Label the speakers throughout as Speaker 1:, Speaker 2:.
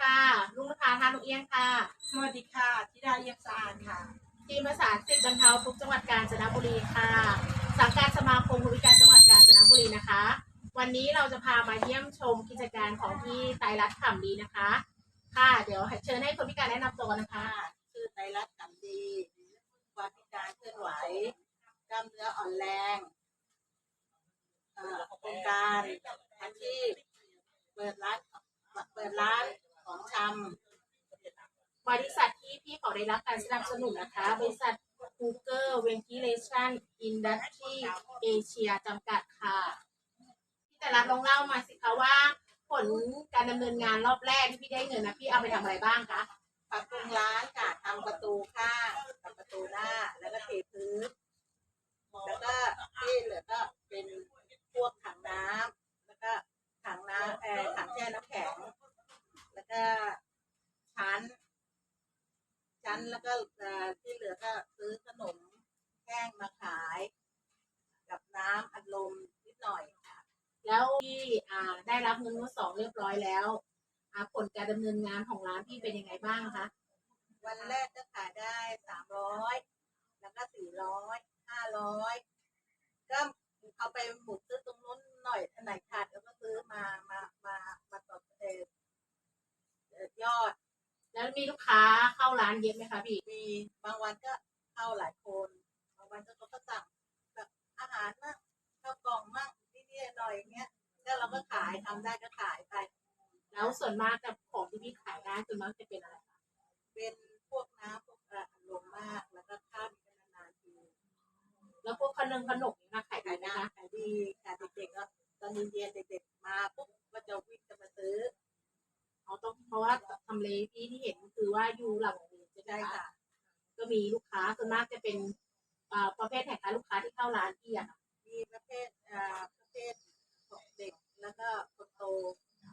Speaker 1: ค่ะ ลุงนภาทานกเอี้ยงค่ะ
Speaker 2: สวัสดีค่ะธิดาเยี่ยมสะอาดค่ะ
Speaker 1: ทีมประสานสิทธิ์บรรเทาทุกข์จังหวัดกาญจนบุรีค่ะ สังกัดสมาคมผู้พิการจังหวัดกาญจนบุรีนะคะ วันนี้เราจะพามาเยี่ยมชมกิจการของพี่ไตรรัตน์ขำดีนะคะ ค่ะ เดี๋ยวเชิญให้คนพิการแนะนำตัวกันนะคะ
Speaker 2: ค่ะชื่อไตรรัตน์ขำดีความพิการเคลื่อนไหวกล้ามเนื้ออ่อนแรงเอ่อโครงการอาชีพเปิดร้าน เปิดร้าน ของช
Speaker 1: บริษัทที่พี่เขาได้รับการสนับสนุนนะคะ บริษัท Google Ventilation Industry Asia จำกัดค่ะพี่แต่ละลองเล่ามาสิคะว่า ผลการดำเนินงานรอบแรกที่พี่ได้เงินนะพี่เอาไปทำอะไรบ้างคะ
Speaker 2: ปรับปรุงร้านค่ะทำประตูข้างทำประตูหน้า แล้วก็เทพื้นแล้วก็ที่เหลือก็เป็นพวกถังน้ำแล้วก็ถังน้ำเอ่อถังแช่น้ำแข็ง แล้วก็ชั้น ชั้น แล้วก็ที่เหลือก็ซื้อขนมแห้งมาขาย กับน้ำอัดลมนิดหน่อยค่ะ
Speaker 1: แล้วพี่ได้รับเงินงวดสองเรียบร้อยแล้วผลการดำเนินงานของร้านพี่เป็นยังไงบ้างคะ
Speaker 2: วันแรกก็ขายได้สามร้อยแล้วก็สี่ร้อยห้าร้อยก็เอาไปหมุนซื้อตรงนู้นหน่อยอันไหนขาดแล้วก็ซื้อมามาต่อเออเอ่อยอด
Speaker 1: แล้วมีลูกค้าเข้าร้านเยอะไหมคะพี่
Speaker 2: มีบางวันก็เข้าหลายคน บางวันก็เขาก็สั่งแบบอาหารมั่งข้าวกล่องมั่งนิดๆหน่อยๆอย่างเงี้ยแล้วเราก็ขายทำได้ก็ขายไป
Speaker 1: แล้วส่วนมากกับของที่พี่ขายได้ส่วนมากจะเป็นอะไรคะ
Speaker 2: เป็นพวกน้ำพวกอะลมมากแล้วก็ข้าวมีกันนานๆที
Speaker 1: แล้วพวกขนมขนมนี่นะขายดี
Speaker 2: ขาย
Speaker 1: ไหม
Speaker 2: ได้
Speaker 1: คะ
Speaker 2: ขายดีขายเด็กๆก็ตอนเย็นๆเด็กๆมาปุ๊บก็จะวิ่งจะมาซื้อ
Speaker 1: เขา ต้องเพราะว่าทำเลพี่ที่เห็นคือว่าอยู่หลังโรงเรียนใช่ไหม
Speaker 2: ใช่
Speaker 1: คะ
Speaker 2: ค่ะ
Speaker 1: ก็มีลูกค้าส่วนมากจะเป็นอ่าประเภทไหนคะลูกค้าที่เข้าร้านพี่อะค่ะ
Speaker 2: มีประเภทอ่าประเภทของเด็กแล้วก็คนโต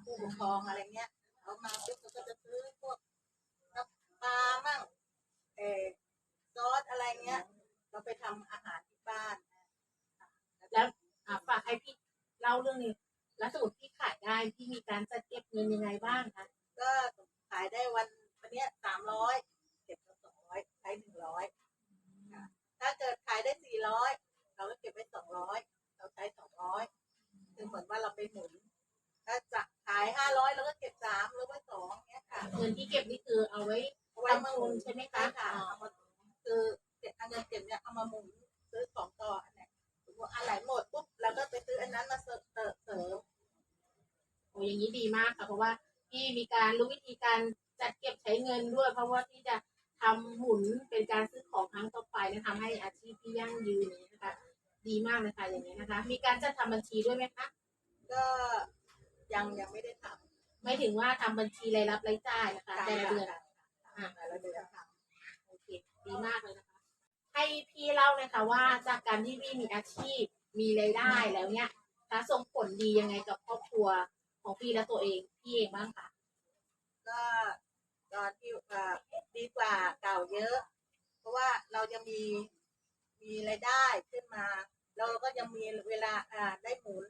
Speaker 2: ผู้ปกครองอะไรเงี้ยเขามาปุ๊บเขาก็จะซื้อพวกน้ำปลามั่งเออซอสอะไรเงี้ย เราไปทำอาหารที่บ้าน
Speaker 1: แล้วอ่าฝากให้พี่เล่าเรื่องนี้ แล้วสมมติพี่ขายได้พี่มีการจัดเก็บเงินยังไงบ้างคะ
Speaker 2: ก็ขายได้วันวันเนี้ยสามร้อยเก็บสองร้อยใช้หนึ่งร้อยถ้าเกิดขายได้สี่ร้อยเราก็เก็บไว้สองร้อยเราใช้สองร้อยคือเหมือนว่าเราไปหมุน ถ้าจะขายห้าร้อยเราก็เก็บสามหรือว่าสองเนี้ยค่ะ
Speaker 1: เงินที่เก็บนี่คือเอาไว้
Speaker 2: เอาไว้มาหมุน
Speaker 1: ใช่ไหม
Speaker 2: ใช่
Speaker 1: คะ
Speaker 2: ค่ะเอามาคือเก็บเอาเงินเก็บเนี่ยเอามาหมุนซื้อของต่ออันไหนสมมติอันไหนหมดปุ๊บเราก็ไปซื้ออันนั้นมาเสริมเสริม
Speaker 1: โอ้อย่างนี้ดีมากค่ะ เพราะว่าพี่มีการรู้วิธีการจัดเก็บใช้เงินด้วย เพราะว่าที่จะทำหมุนเป็นการซื้อของครั้งต่อไปนะทำให้อาชีพที่ยั่งยืนอย่างนี้นะคะ ดีมากเลยค่ะอย่างนี้นะคะ มีการจัดทำบัญชีด้วยไหมคะ
Speaker 2: ก็ยังยังไม่ได้ทำ
Speaker 1: ไม่ถึงว่าทำบัญชีรายรับรายจ่ายนะคะแต่ละเดือน
Speaker 2: อ่าแต่ละเดือนท
Speaker 1: โอเคดีมากเลยนะคะ ให้พี่เล่าเลยค่ะว่าจากการที่พี่มีอาชีพมีรายได้แล้วเนี่ยคะส่งผลดียังไงกับครอบครัว ของพี่และตัวเองพี่เองบ้างคะ
Speaker 2: ก็ตอนที่อ่าดีกว่าเก่าเยอะ เพราะว่าเรายังมีมีรายได้ขึ้นมาเราก็ยังมีเวลาอ่าได้หมุน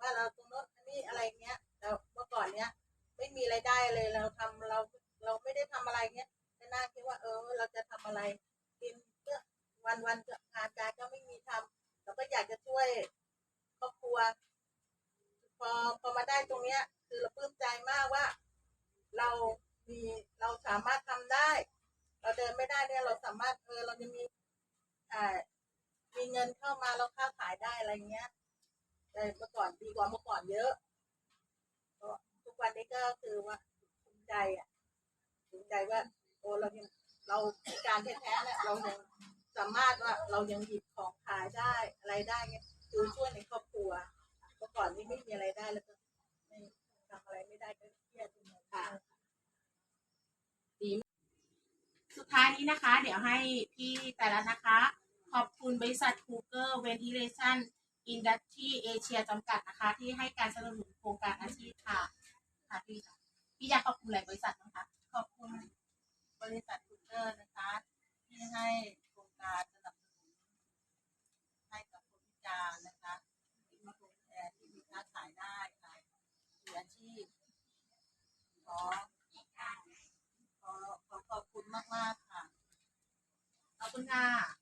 Speaker 2: ว่าเราตรงโน้นอันนี้อะไรเงี้ยเราเมื่อก่อนเนี้ยไม่มีรายได้เลยเราทำเราเราไม่ได้ทำอะไรเงี้ยแต่น่าคิดว่าเออเราจะทำอะไรกินเพื่อวันวันๆจะงานการก็ไม่มีทำเราก็อยากจะช่วยครอบครัว พอพอมาได้ตรงเนี้ย คือเราปลื้มใจมากว่า เรามีเราสามารถทำได้ เราเดินไม่ได้เนี่ยเราสามารถเออเราจะมีอ่ามีเงินเข้ามาเราค้าขายได้อะไรเงี้ยแต่เมื่อก่อนดีกว่าเมื่อก่อนเยอะก็ทุกวันนี้ก็คือว่าภูมิใจอะภูมิใจว่า โอ้เรายังเราพิการแท้ๆเนี่ยเรายังสามารถว่าเรายังหยิบของขายได้อะไรได้เงี้ยคือช่วยในครอบครัว เมื่อก่อนนี้ไม่มีอะไรได้แล้วก็ไม่ทำอะไรไม่ได้ก็เครียดค่ะ
Speaker 1: สุดท้ายนี้นะคะ เดี๋ยวให้พี่แต่ละนะคะ ขอบคุณบริษัท Google Ventilation Industry Asia จำกัดนะคะ ที่ให้การสนับสนุนโครงการอาชีพค่ะค่ะพี่ค่ะพี่อยากขอบคุณอะไรบริษัทบ้งคะ
Speaker 2: ขอบคุณบริษัทคูเกอร์นะคะ ที่ให้โครงการสนับสนุนให้กับคนพิการนะคะที่มีคนแอที่มีค้าขายได้ค่ะมีอาชีพขอ
Speaker 1: มา